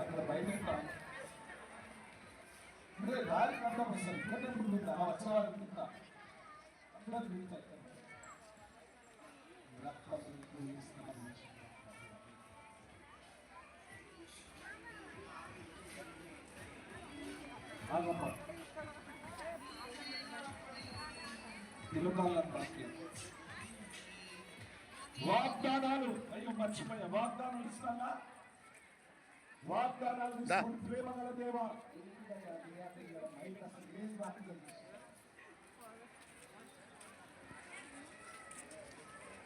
అక్కడ బయట దారి కట్టం వస్తుంది ఇక్కడ ఉంటుంది ఆ వచ్చేవాళ్ళు కింద వాక్యం వాగ్దానాలు అయ్యో మర్చిపోయా వాగ్దానం ఇస్తానా? వాగ్దానాలు తీసుకుని ప్రేమ గల దేవా.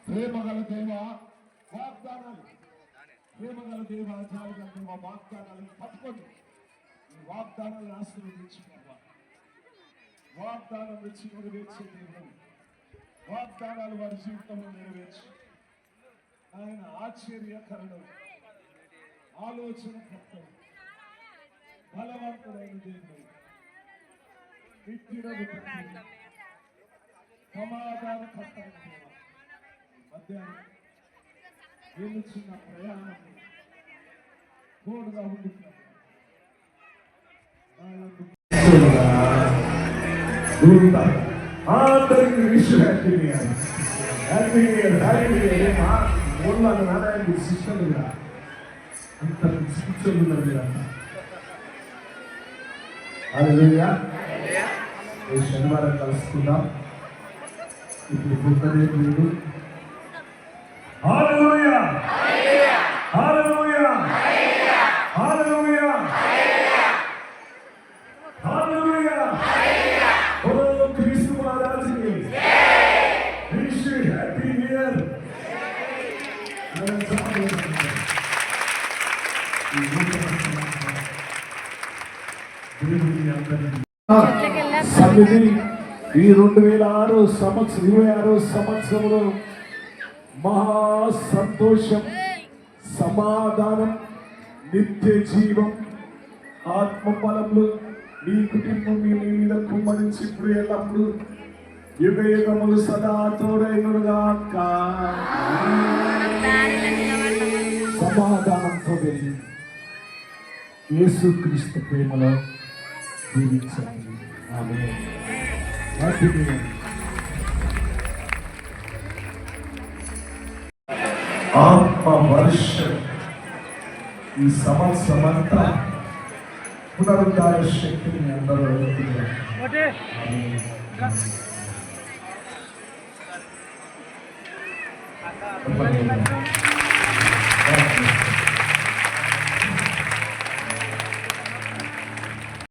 ప్రేమ గల దేవా వాగ్దానాలు. ప్రేమ గల దేవా జాలి దేవా పట్టుకోండి ఆశీర్వదించుకోవా. వాగ్దానం ఇచ్చి నెరవేర్చే దేవుడు. వాగ్దానాలు వారి జీవితంలో నెరవేర్చి. ఆయన ఆశ్చర్యకరణం ఆలోచన బలవంతుడైన దేవుడు. నిత్యుడగు తండ్రి, సమాధాన మధ్యాహ్నం వెలుచున్న ప్రయాణం. తోడుగా ఉండుతున్నాడు దూత అందరికి wish happy year happy year happy year మా ఊళ్ళో నారాయణ శిష్యులుగా ఉన్నారు హల్లెలూయా. ఈ శనివారం కలుసుకుందాం. ఇప్పుడు సన్నిధి ఈ రెండు వేల ఆరు సంవత్సరం ఇరవై ఆరు సంవత్సరంలో మహా సంతోషం సమాధానం నిత్య జీవం ఆత్మ బలంలో మీ కుటుంబం మీ మీద కుమ్మరించి ఇప్పుడు ఎల్లప్పుడు యుగ యుగములు సదా తోడైనడుగాక సమాధానంతో వెళ్ళింది యేసుక్రీస్తు ప్రేమలో జీవించండి ఆమె ఆత్మ వర్షం ఈ సంవత్సరం అంతా పునరుద్ధార శక్తిని అందరూ అందుకున్నారు. ఆమేన్.